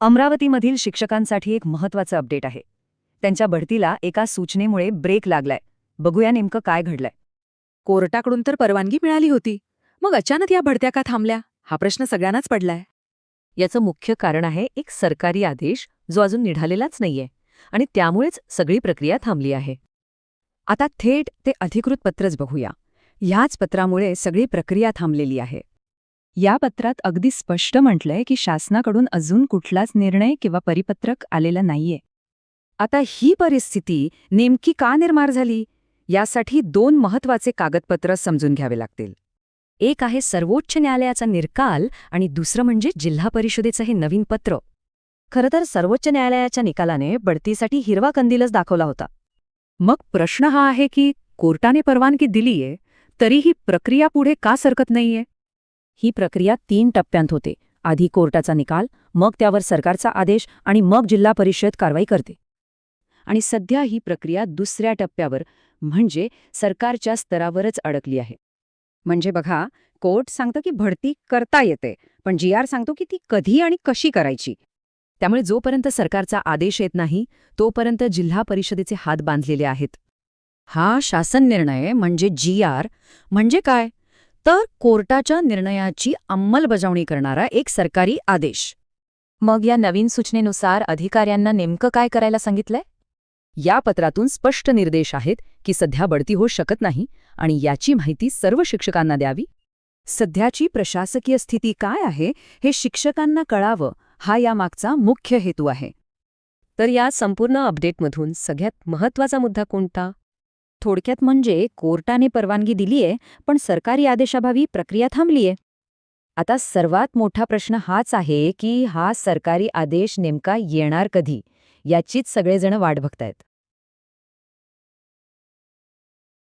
अमरावतीमधील शिक्षकांसाठी एक महत्वाचं अपडेट आहे. त्यांच्या बढतीला एका सूचनेमुळे ब्रेक लागलाय. बघूया नेमकं काय घडलंय. कोर्टाकडून तर परवानगी मिळाली होती. मग अचानक या भडत्या का थांबल्या? हा प्रश्न सगळ्यांनाच पडलाय. याचं मुख्य कारण आहे एक सरकारी आदेश जो अजून निघालेलाच नाहीये आणि त्यामुळेच सगळी प्रक्रिया थांबली आहे. आता थेट ते अधिकृत पत्रच बघूया. ह्याच पत्रामुळे सगळी प्रक्रिया थांबलेली आहे. या पत्रात अगदी स्पष्ट म्हटलंय की शासनाकडून अजून कुठलाच निर्णय किंवा परिपत्रक आलेला नाहीये. आता ही परिस्थिती नेमकी का निर्माण झाली? यासाठी दोन महत्त्वाचे कागदपत्र समजून घ्यावे लागतील. एक आहे सर्वोच्च न्यायालयाचा निकाल आणि दुसरं म्हणजे जिल्हा परिषदेचं हे नवीन पत्र. खरं तर सर्वोच्च न्यायालयाच्या निकालाने बढतीसाठी हिरवा कंदीलच दाखवला होता. मग प्रश्न हा आहे की कोर्टाने परवानगी दिलीये तरीही प्रक्रिया पुढे का सरकत नाहीये? ही प्रक्रिया तीन टप्प्यांत होते. आधी कोर्टाचा निकाल मग त्यावर सरकारचा आदेश आणि मग जिल्हा परिषद कारवाई करते. आणि सध्या ही प्रक्रिया दुसऱ्या टप्प्यावर म्हणजे सरकारच्या स्तरावरच अडकली आहे. म्हणजे बघा कोर्ट सांगतं की भरती करता येते पण जी आर सांगतो की ती कधी आणि कशी करायची? त्यामुळे जोपर्यंत सरकारचा आदेश येत नाही तोपर्यंत जिल्हा परिषदेचे हात बांधलेले आहेत. हा शासन निर्णय म्हणजे जी आर म्हणजे काय? तर कोर्टाच्या निर्णयाची अंमलबजावणी करणारा एक सरकारी आदेश. मग या नवीन सूचनेनुसार अधिकाऱ्यांना नेमकं काय करायला सांगितलंय? या पत्रातून स्पष्ट निर्देश आहेत की सध्या बढती होऊ शकत नाही आणि याची माहिती सर्व शिक्षकांना द्यावी. सध्याची प्रशासकीय स्थिती काय आहे हे शिक्षकांना कळावं हा यामागचा मुख्य हेतू आहे. तर या संपूर्ण अपडेटमधून सगळ्यात महत्त्वाचा मुद्दा कोणता? थोडक्यात म्हणजे कोर्टाने परवानगी दिलीये पण सरकारी आदेशाभावी प्रक्रिया थांबलीये. आता सर्वात मोठा प्रश्न हाच आहे की हा सरकारी आदेश नेमका येणार कधी? याचीच सगळेजण वाट बघतायत.